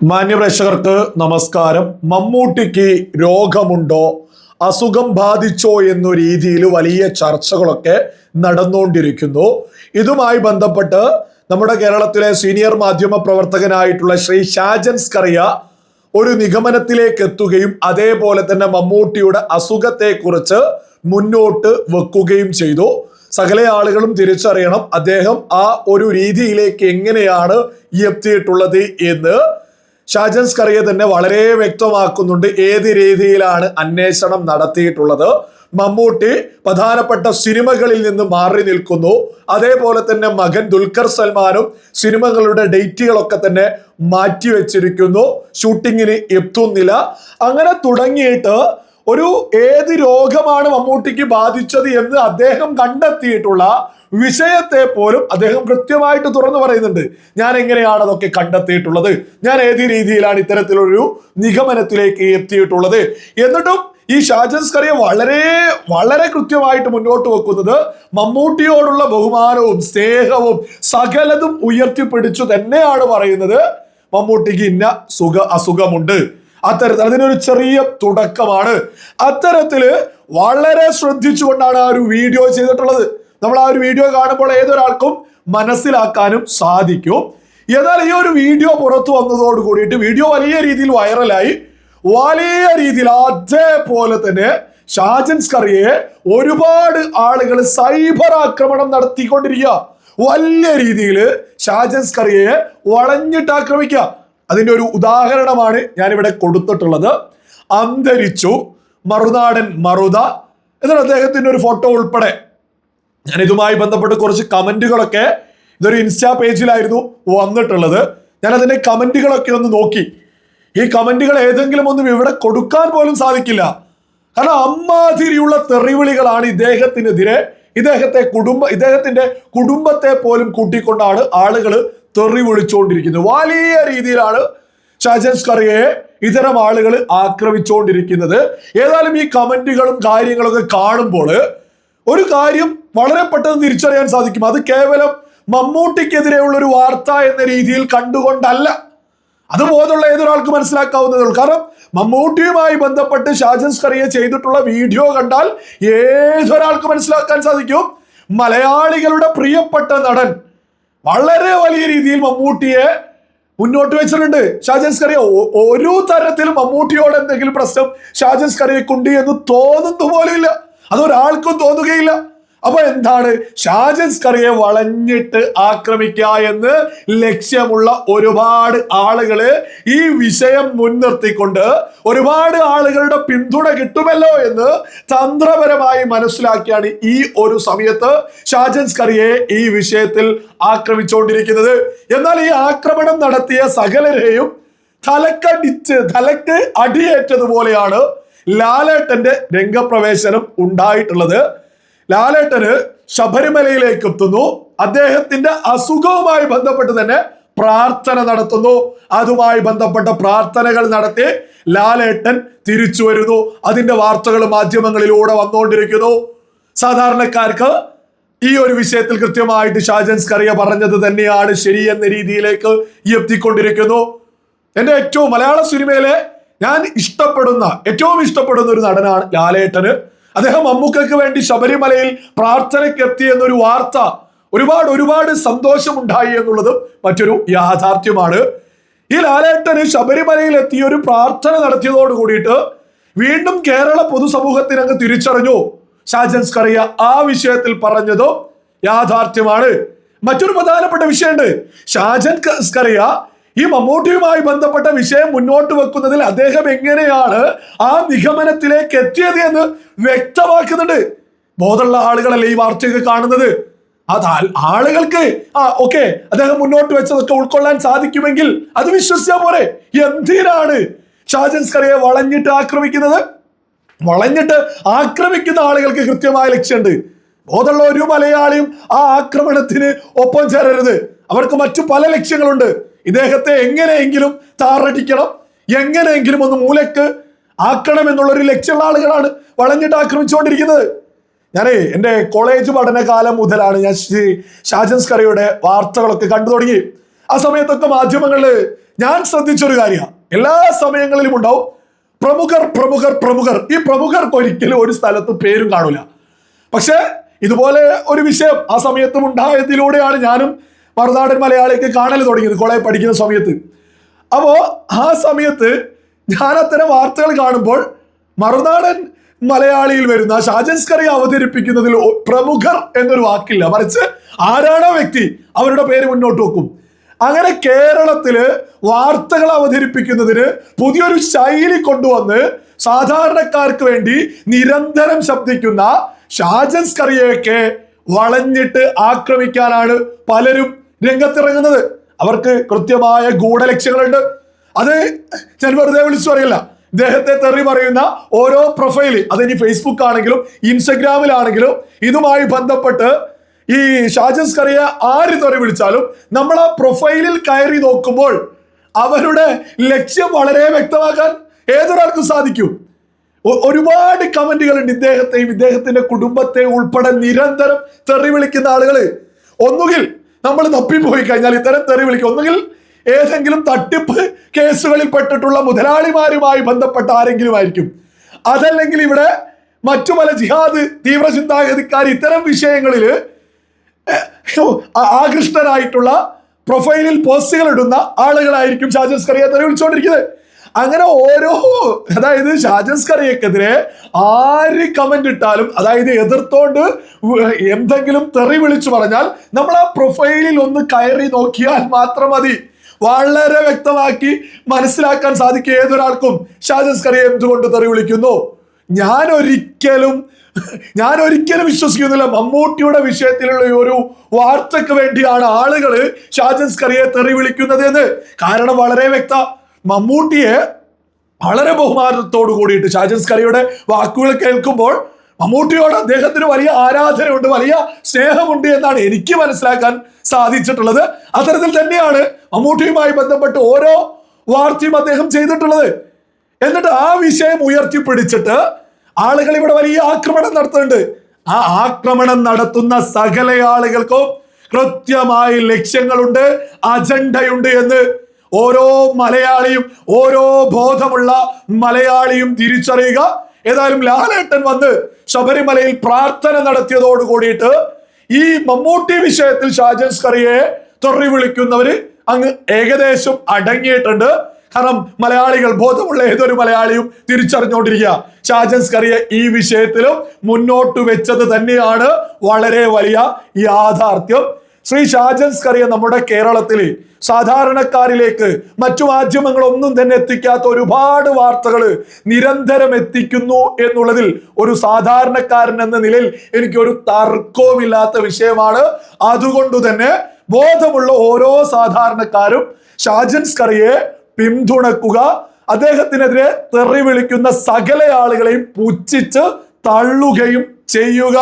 മാന്യപ്രേക്ഷകർക്ക് നമസ്കാരം. മമ്മൂട്ടിക്ക് രോഗമുണ്ടോ? അസുഖം ബാധിച്ചോ എന്ന രീതിയിൽ വലിയ ചർച്ചകളൊക്കെ നടന്നുകൊണ്ടിരിക്കുന്നു. ഇതുമായി ബന്ധപ്പെട്ട് നമ്മുടെ കേരളത്തിലെ സീനിയർ മാധ്യമ പ്രവർത്തകനായിട്ടുള്ള ശ്രീ ഷാജൻ സ്കറിയ ഒരു നിഗമനത്തിലേക്ക് എത്തുകയും അതേപോലെ തന്നെ മമ്മൂട്ടിയുടെ അസുഖത്തെക്കുറിച്ച് മുന്നോട്ട് വെക്കുകയും ചെയ്തു. സകല ആളുകളും തിരിച്ചറിയണം അദ്ദേഹം ആ ഒരു രീതിയിലേക്ക് എങ്ങനെയാണ് എത്തിയിട്ടുള്ളത് എന്ന് ഷാജൻ സ്കറിയ തന്നെ വളരെ വ്യക്തമാക്കുന്നുണ്ട്. ഏത് രീതിയിലാണ് അന്വേഷണം നടത്തിയിട്ടുള്ളത്? മമ്മൂട്ടി പ്രധാനപ്പെട്ട സിനിമകളിൽ നിന്ന് മാറി നിൽക്കുന്നു. അതേപോലെ തന്നെ മകൻ ദുൽഖർ സൽമാനും സിനിമകളുടെ ഡേറ്റുകളൊക്കെ തന്നെ മാറ്റിവെച്ചിരിക്കുന്നു. ഷൂട്ടിങ്ങിന് എത്തുന്നില്ല. അങ്ങനെ തുടങ്ങിയിട്ട് ഒരു ഏത് രോഗമാണ് മമ്മൂട്ടിക്ക് ബാധിച്ചത് എന്ന് അദ്ദേഹം കണ്ടെത്തിയിട്ടുള്ള വിഷയത്തെ പോലും അദ്ദേഹം കൃത്യമായിട്ട് തുറന്നു പറയുന്നുണ്ട്. ഞാൻ എങ്ങനെയാണ് അതൊക്കെ കണ്ടെത്തിയിട്ടുള്ളത്? ഞാൻ ഏത് രീതിയിലാണ് ഇത്തരത്തിലൊരു നിഗമനത്തിലേക്ക് എത്തിയിട്ടുള്ളത്? എന്നിട്ടും ഈ ഷാജൻ സ്കറിയ വളരെ വളരെ കൃത്യമായിട്ട് മുന്നോട്ട് വെക്കുന്നത് മമ്മൂട്ടിയോടുള്ള ബഹുമാനവും സ്നേഹവും സകലതും ഉയർത്തിപ്പിടിച്ചു തന്നെയാണ് പറയുന്നത്. മമ്മൂട്ടിക്ക് ഇന്ന സുഖ അസുഖമുണ്ട്. അത്തരത്തിൽ അതിനൊരു ചെറിയ തുടക്കമാണ്. അത്തരത്തിൽ വളരെ ശ്രദ്ധിച്ചുകൊണ്ടാണ് ആ ഒരു വീഡിയോ ചെയ്തിട്ടുള്ളത്. നമ്മൾ ആ ഒരു വീഡിയോ കാണുമ്പോൾ ഏതൊരാൾക്കും മനസ്സിലാക്കാനും സാധിക്കും. എന്നാൽ ഈ ഒരു വീഡിയോ പുറത്തു വന്നതോട് കൂടിയിട്ട് വീഡിയോ വലിയ രീതിയിൽ വൈറലായി. വലിയ രീതിയിൽ അതേപോലെ തന്നെ ഷാജൻ സ്കറിയെ ഒരുപാട് ആളുകൾ സൈബർ ആക്രമണം നടത്തിക്കൊണ്ടിരിക്കുക. വലിയ രീതിയിൽ ഷാജൻ സ്കറിയെ വളഞ്ഞിട്ട് ആക്രമിക്കുക അതിന്റെ ഒരു ഉദാഹരണമാണ് ഞാനിവിടെ കൊടുത്തിട്ടുള്ളത്. അന്തരിച്ചു മറുനാടൻ മറുത. എന്നിട്ട് അദ്ദേഹത്തിന്റെ ഒരു ഫോട്ടോ ഉൾപ്പെടെ. ഞാൻ ഇതുമായി ബന്ധപ്പെട്ട് കുറച്ച് കമന്റുകളൊക്കെ ഇതൊരു ഇൻസ്റ്റാ പേജിലായിരുന്നു വന്നിട്ടുള്ളത്. ഞാൻ അതിന്റെ കമന്റുകളൊക്കെ ഒന്ന് നോക്കി. ഈ കമന്റുകൾ ഏതെങ്കിലും ഒന്നും ഇവിടെ കൊടുക്കാൻ പോലും സാധിക്കില്ല. കാരണം അമ്മാതിരിയുള്ള തെറിവിളികളാണ് ഇദ്ദേഹത്തിനെതിരെ ഇദ്ദേഹത്തെ കുടുംബ ഇദ്ദേഹത്തിന്റെ കുടുംബത്തെ പോലും കൂട്ടിക്കൊണ്ടാണ് ആളുകൾ തെറി വിളിച്ചുകൊണ്ടിരിക്കുന്നത് വലിയ രീതിയിലാണ് ഷാജൻ സ്കറിയെ ഇത്തരം ആളുകൾ ആക്രമിച്ചുകൊണ്ടിരിക്കുന്നത് ഏതായാലും ഈ കമന്റുകളും കാര്യങ്ങളൊക്കെ കാണുമ്പോൾ ഒരു കാര്യം വളരെ പെട്ടെന്ന് തിരിച്ചറിയാൻ സാധിക്കും. അത് കേവലം മമ്മൂട്ടിക്കെതിരെയുള്ള ഒരു വാർത്ത എന്ന രീതിയിൽ കണ്ടുകൊണ്ടല്ല. അതുപോലുള്ള ഏതൊരാൾക്ക് മനസ്സിലാക്കാവുന്നതേ ഉള്ളൂ കാരണം മമ്മൂട്ടിയുമായി ബന്ധപ്പെട്ട് ഷാജൻ കറിയെ ചെയ്തിട്ടുള്ള വീഡിയോ കണ്ടാൽ ഏതൊരാൾക്ക് മനസ്സിലാക്കാൻ സാധിക്കും? മലയാളികളുടെ പ്രിയപ്പെട്ട നടൻ വളരെ വലിയ രീതിയിൽ മമ്മൂട്ടിയെ മുന്നോട്ട് വെച്ചിട്ടുണ്ട്. ഷാജൻസ് കറിയ ഒരു തരത്തിലും മമ്മൂട്ടിയോട് എന്തെങ്കിലും പ്രശ്നം ഷാജൻസ് കറിയക്കുണ്ട് എന്ന് തോന്നുന്നു പോലും ഇല്ല. അതൊരാൾക്കും തോന്നുകയില്ല. അപ്പൊ എന്താണ്? ഷാജൻസ്കറിയെ വളഞ്ഞിട്ട് ആക്രമിക്കുക എന്ന് ലക്ഷ്യമുള്ള ഒരുപാട് ആളുകൾ ഈ വിഷയം മുൻനിർത്തിക്കൊണ്ട് ഒരുപാട് ആളുകളുടെ പിന്തുണ കിട്ടുമല്ലോ എന്ന് തന്ത്രപരമായി മനസ്സിലാക്കിയാണ് ഈ ഒരു സമയത്ത് ഷാജൻസ്കറിയെ ഈ വിഷയത്തിൽ ആക്രമിച്ചുകൊണ്ടിരിക്കുന്നത് എന്നാൽ ഈ ആക്രമണം നടത്തിയ സകലരെയും തലക്കടിച്ച് തലക്ക് അടിയേറ്റതുപോലെയാണ് ലാലേട്ടന്റെ രംഗപ്രവേശനം ഉണ്ടായിട്ടുള്ളത്. ലാലേട്ടന് ശബരിമലയിലേക്ക് എത്തുന്നു. അദ്ദേഹത്തിന്റെ അസുഖവുമായി ബന്ധപ്പെട്ട് തന്നെ പ്രാർത്ഥന നടത്തുന്നു. അതുമായി ബന്ധപ്പെട്ട പ്രാർത്ഥനകൾ നടത്തി ലാലേട്ടൻ തിരിച്ചു വരുന്നു. അതിന്റെ വാർത്തകൾ മാധ്യമങ്ങളിലൂടെ വന്നുകൊണ്ടിരിക്കുന്നു. സാധാരണക്കാർക്ക് ഈ ഒരു വിഷയത്തിൽ കൃത്യമായിട്ട് ഷാജൻസ് കറിയ പറഞ്ഞത് തന്നെയാണ് ശരി എന്ന രീതിയിലേക്ക് എത്തിക്കൊണ്ടിരിക്കുന്നു എന്റെ ഏറ്റവും മലയാള സിനിമയിലെ ഞാൻ ഇഷ്ടപ്പെടുന്ന ഏറ്റവും ഇഷ്ടപ്പെടുന്ന ഒരു നടനാണ് ലാലേട്ടന്. അദ്ദേഹം മമ്മൂക്കയ്ക്ക് വേണ്ടി ശബരിമലയിൽ പ്രാർത്ഥനയ്ക്ക് എത്തി എന്നൊരു വാർത്ത ഒരുപാട് ഒരുപാട് സന്തോഷമുണ്ടായി എന്നുള്ളതും മറ്റൊരു യാഥാർത്ഥ്യമാണ്. ഈ ലാലേട്ടന് ശബരിമലയിൽ എത്തി ഒരു പ്രാർത്ഥന നടത്തിയതോട് കൂടിയിട്ട് വീണ്ടും കേരള പൊതുസമൂഹത്തിനങ്ങ് തിരിച്ചറിഞ്ഞു. ഷാജൻസ് കറിയ ആ വിഷയത്തിൽ പറഞ്ഞതും യാഥാർത്ഥ്യമാണ്. മറ്റൊരു പ്രധാനപ്പെട്ട വിഷയമുണ്ട്. ഷാജൻ കറിയ ഈ മമ്മൂട്ടിയുമായി ബന്ധപ്പെട്ട വിഷയം മുന്നോട്ട് വെക്കുന്നതിൽ അദ്ദേഹം എങ്ങനെയാണ് ആ നിഗമനത്തിലേക്ക് എത്തിയത് എന്ന് വ്യക്തമാക്കുന്നുണ്ട്. ബോധമുള്ള ആളുകളല്ലേ ഈ വാർത്തയൊക്കെ കാണുന്നത്? അത് ആളുകൾക്ക് ആ ഓക്കെ അദ്ദേഹം മുന്നോട്ട് വെച്ചതൊക്കെ ഉൾക്കൊള്ളാൻ സാധിക്കുമെങ്കിൽ അത് വിശ്വസിച്ചാൽ പോരെ. എന്തിനാണ് ഷാജൻസ്കറിയെ വളഞ്ഞിട്ട് ആക്രമിക്കുന്നത്? വളഞ്ഞിട്ട് ആക്രമിക്കുന്ന ആളുകൾക്ക് കൃത്യമായ ലക്ഷ്യമുണ്ട്. ബോധമുള്ള ഒരു മലയാളിയും ആ ആക്രമണത്തിന് ഒപ്പം ചേരരുത്. അവർക്ക് മറ്റു പല ലക്ഷ്യങ്ങളുണ്ട്. ഇദ്ദേഹത്തെ എങ്ങനെയെങ്കിലും താറടിക്കണം എങ്ങനെയെങ്കിലും ഒന്ന് മൂലക്ക് ആക്കണം എന്നുള്ളൊരു ലക്ഷ്യമുള്ള ആളുകളാണ് വളഞ്ഞിട്ട് ആക്രമിച്ചുകൊണ്ടിരിക്കുന്നത്. ഞാനേ എന്റെ കോളേജ് പഠനകാലം മുതലാണ് ഞാൻ ശ്രീ ഷാജൻസ് കറിയുടെ വാർത്തകളൊക്കെ കണ്ടു തുടങ്ങി. ആ സമയത്തൊക്കെ മാധ്യമങ്ങളിൽ ഞാൻ ശ്രദ്ധിച്ചൊരു കാര്യമാണ് എല്ലാ സമയങ്ങളിലും ഉണ്ടാവും. പ്രമുഖർ പ്രമുഖർ പ്രമുഖർ. ഈ പ്രമുഖർക്ക് ഒരിക്കലും ഒരു സ്ഥലത്ത് പേരും കാണൂല. പക്ഷേ ഇതുപോലെ ഒരു വിഷയം ആ സമയത്തും ഉണ്ടായതിലൂടെയാണ് ഞാനും മറുനാടൻ മലയാളിക്ക് കാണൽ തുടങ്ങിയത് കോളേജ് പഠിക്കുന്ന സമയത്ത്. അപ്പോൾ ആ സമയത്ത് ഞാൻ അത്തരം വാർത്തകൾ കാണുമ്പോൾ മറുനാടൻ മലയാളിയിൽ വരുന്ന ഷാജൻസ്കറി അവതരിപ്പിക്കുന്നതിൽ പ്രമുഖർ എന്നൊരു വാക്കില്ല. മറിച്ച് ആരാണോ വ്യക്തി അവരുടെ പേര് മുന്നോട്ട് വെക്കും. അങ്ങനെ കേരളത്തിൽ വാർത്തകൾ അവതരിപ്പിക്കുന്നതിന് പുതിയൊരു ശൈലി കൊണ്ടുവന്ന് സാധാരണക്കാർക്ക് വേണ്ടി നിരന്തരം ശബ്ദിക്കുന്ന ഷാജൻസ് കറിയൊക്കെ വളഞ്ഞിട്ട് ആക്രമിക്കാനാണ് പലരും രംഗത്തിറങ്ങുന്നത്. അവർക്ക് കൃത്യമായ ഗൂഢലക്ഷ്യങ്ങളുണ്ട്. അത് ഞാൻ വെറുതെ വിളിച്ചു പറയില്ല. ഇദ്ദേഹത്തെ തെറി പറയുന്ന ഓരോ പ്രൊഫൈൽ അതിനി ഫേസ്ബുക്ക് ആണെങ്കിലും ഇൻസ്റ്റഗ്രാമിലാണെങ്കിലും ഇതുമായി ബന്ധപ്പെട്ട് ഈ ഷാജസ് കറിയെ ആര് തെറി വിളിച്ചാലും നമ്മൾ ആ പ്രൊഫൈലിൽ കയറി നോക്കുമ്പോൾ അവരുടെ ലക്ഷ്യം വളരെ വ്യക്തമാക്കാൻ ഏതൊരാൾക്കും സാധിക്കും. ഒരുപാട് കമന്റുകളുണ്ട് ഇദ്ദേഹത്തെയും ഇദ്ദേഹത്തിന്റെ കുടുംബത്തെയും ഉൾപ്പെടെ നിരന്തരം തെറി വിളിക്കുന്ന ആളുകൾ ഒന്നുകിൽ നമ്മൾ തപ്പിപ്പോയി കഴിഞ്ഞാൽ ഇത്തരം തെറി വിളിക്കും. ഒന്നുകിൽ ഏതെങ്കിലും തട്ടിപ്പ് കേസുകളിൽ പെട്ടിട്ടുള്ള മുതലാളിമാരുമായി ബന്ധപ്പെട്ട ആരെങ്കിലും ആയിരിക്കും. അതല്ലെങ്കിൽ ഇവിടെ മറ്റു പല ജിഹാദ് തീവ്ര ചിന്താഗതിക്കാർ ഇത്തരം വിഷയങ്ങളിൽ ആകൃഷ്ടരായിട്ടുള്ള പ്രൊഫൈലിൽ പോസ്റ്റുകൾ ഇടുന്ന ആളുകളായിരിക്കും ഷാജസ് കറിയെ തെറി വിളിച്ചുകൊണ്ടിരിക്കുന്നത്. അങ്ങനെ ഓരോ അതായത് ഷാജൻസ് കറിയക്കെതിരെ ആര് കമന്റ് ഇട്ടാലും അതായത് എതിർത്തോണ്ട് എന്തെങ്കിലും തെറി വിളിച്ചു പറഞ്ഞാൽ നമ്മൾ ആ പ്രൊഫൈലിൽ ഒന്ന് കയറി നോക്കിയാൽ മാത്രം മതി. വളരെ വ്യക്തമാക്കി മനസ്സിലാക്കാൻ സാധിക്കും ഏതൊരാൾക്കും ഷാജൻസ് കറിയെ എന്തുകൊണ്ട് തെറി വിളിക്കുന്നു. ഞാൻ ഒരിക്കലും ഞാൻ ഒരിക്കലും വിശ്വസിക്കുന്നില്ല. മമ്മൂട്ടിയുടെ വിഷയത്തിലുള്ള ഒരു വാർത്തക്ക് വേണ്ടിയാണ് ആളുകൾ ഷാജൻസ് കറിയെ തെറി വിളിക്കുന്നത് എന്ന് കാരണം വളരെ വ്യക്ത മമ്മൂട്ടിയെ വളരെ ബഹുമാനത്തോട് കൂടിയിട്ട് ഷാജൻസ് കറിയുടെ വാക്കുകൾ കേൾക്കുമ്പോൾ മമ്മൂട്ടിയോട് അദ്ദേഹത്തിന് വലിയ ആരാധനയുണ്ട് വലിയ സ്നേഹമുണ്ട് എന്നാണ് എനിക്ക് മനസ്സിലാക്കാൻ സാധിച്ചിട്ടുള്ളത്. അത്തരത്തിൽ തന്നെയാണ് മമ്മൂട്ടിയുമായി ബന്ധപ്പെട്ട് ഓരോ വാർത്തയും അദ്ദേഹം ചെയ്തിട്ടുള്ളത്. എന്നിട്ട് ആ വിഷയം ഉയർത്തിപ്പിടിച്ചിട്ട് ആളുകൾ ഇവിടെ വലിയ ആക്രമണം നടത്തുന്നുണ്ട്. ആ ആക്രമണം നടത്തുന്ന സകല ആളുകൾക്കും കൃത്യമായി ലക്ഷ്യങ്ങളുണ്ട് അജണ്ടയുണ്ട് എന്ന് ഓരോ മലയാളിയും ഓരോ ബോധമുള്ള മലയാളിയും തിരിച്ചറിയുക. ഏതായാലും ലാലേട്ടൻ വന്ന് ശബരിമലയിൽ പ്രാർത്ഥന നടത്തിയതോട് കൂടിയിട്ട് ഈ മമ്മൂട്ടി വിഷയത്തിൽ ഷാജൻസ് കറിയെ തൊറി വിളിക്കുന്നവര് അങ്ങ് ഏകദേശം അടങ്ങിയിട്ടുണ്ട്. കാരണം മലയാളികൾ ബോധമുള്ള ഏതൊരു മലയാളിയും തിരിച്ചറിഞ്ഞുകൊണ്ടിരിക്കുക ഷാജൻസ് കറിയെ ഈ വിഷയത്തിലും മുന്നോട്ട് വെച്ചത് തന്നെയാണ്. വളരെ വലിയ യാഥാർത്ഥ്യം. ശ്രീ ഷാജൻസ് കറിയ നമ്മുടെ കേരളത്തിൽ സാധാരണക്കാരിലേക്ക് മറ്റു മാധ്യമങ്ങളൊന്നും തന്നെ എത്തിക്കാത്ത ഒരുപാട് വാർത്തകൾ നിരന്തരം എത്തിക്കുന്നു എന്നുള്ളതിൽ ഒരു സാധാരണക്കാരൻ എന്ന നിലയിൽ എനിക്ക് ഒരു തർക്കവുമില്ലാത്ത വിഷയമാണ്. അതുകൊണ്ട് തന്നെ ബോധമുള്ള ഓരോ സാധാരണക്കാരും ഷാജൻസ് കറിയെ പിന്തുണക്കുക അദ്ദേഹത്തിനെതിരെ തെറി വിളിക്കുന്ന സകല ആളുകളെയും പുച്ഛിച്ച് തള്ളുകയും ചെയ്യുക.